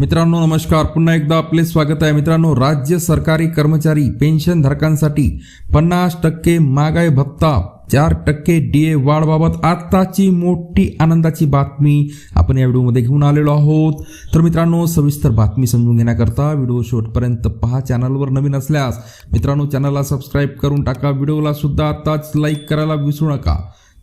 मित्रांनो नमस्कार. पुन्हा एकदा आपले स्वागत आहे. मित्रांनो राज्य सरकारी कर्मचारी पेन्शन धारकांसाठी पन्नास टक्के महागाई भत्ता चार टक्के डीए वाढबाबत आत्ताची मोठी आनंदाची बातमी आपण या व्हिडिओमध्ये घेऊन आलेलो आहोत. तर मित्रांनो सविस्तर बातमी समजून घेण्याकरता व्हिडिओ शेवटपर्यंत पहा. चॅनलवर नवीन असल्यास मित्रांनो चॅनलला सबस्क्राईब करून टाका. व्हिडिओला सुद्धा आत्ताच लाईक करायला विसरू नका.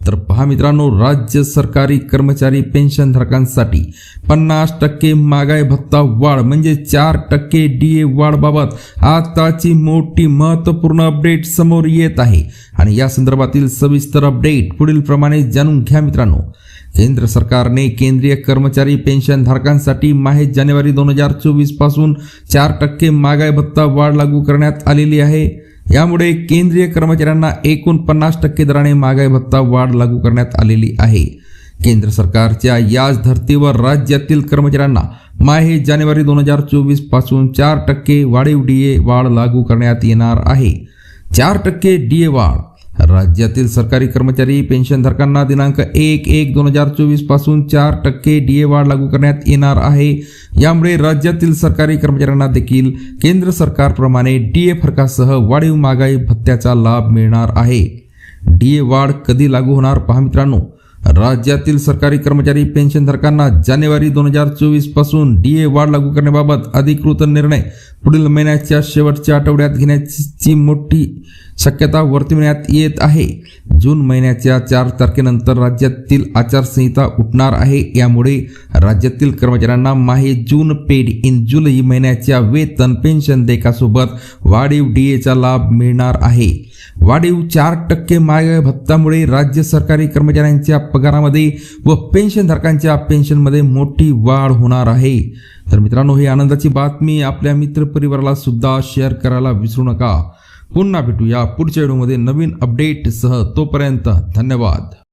तर पहा मित्रांनो राज्य सरकारी कर्मचारी पेन्शनधारकांसाठी पन्नास टक्के महागाई भत्ता वाढ म्हणजे चार टक्के डी ए वाढबाबत आताची मोठी महत्त्वपूर्ण अपडेट समोर येत आहे. आणि या संदर्भातील सविस्तर अपडेट पुढील प्रमाणे जाणून घ्या मित्रांनो. केंद्र सरकारने केंद्रीय कर्मचारी पेन्शनधारकांसाठी माहे जानेवारी दोन हजार चोवीसपासून चार टक्के महागाई भत्ता वाढ लागू करण्यात आलेली आहे. यामुळे केंद्रीय कर्मचाऱ्यांना एकूण पन्नास टक्के दराने महागाई भत्ता वाढ लागू करण्यात आलेली आहे. केंद्र सरकारच्या याच धर्तीवर राज्यातील कर्मचाऱ्यांना माहे जानेवारी दोन हजार चोवीसपासून चार टक्के वाढीव डीए वाढ लागू करण्यात येणार आहे. चार टक्के डीए वाढ. राज्यातील सरकारी कर्मचारी पेन्शनधारकांना दिनांक एक एक दोन हजार चोवीसपासून चार टक्के डीए वाढ लागू करण्यात येणार आहे. यामुळे राज्यातील सरकारी कर्मचाऱ्यांना देखील केंद्र सरकारप्रमाणे डी ए फरकासह वाढीव महागाई भत्त्याचा लाभ मिळणार आहे. डी ए वाढ कधी लागू होणार पहा मित्रांनो. राज्यातील सरकारी कर्मचारी पेन्शनधारकांना जानेवारी दोन हजार चोवीसपासून ए वाढ लागू करण्याबाबत अधिकृत निर्णय पुढील महिन्याच्या शेवटच्या आठवड्यात घेण्याची मोठी शक्यता वर्तविण्यात येत आहे. जून महिन्याच्या चार तारखेनंतर राज्यातील आचारसंहिता उठणार आहे. यामुळे राज्यातील कर्मचाऱ्यांना माहे जून पेड इन जुलै महिन्याच्या वेतन पेन्शन देयकासोबत वाढीव डीएचा लाभ मिळणार आहे. वाढीव चार टक्के महागाई भत्तामुळे राज्य सरकारी कर्मचाऱ्यांच्या पगारामध्ये व पेन्शनधारकांच्या पेन्शनमध्ये मोठी वाढ होणार आहे. तर मित्रांनो ही आनंदाची बातमी आपल्या मित्रपरिवाराला सुद्धा शेअर करायला विसरू नका. पुन्हा भेटूया पुढच्या व्हिडिओमध्ये नवीन अपडेटसह तोपर्यंत धन्यवाद.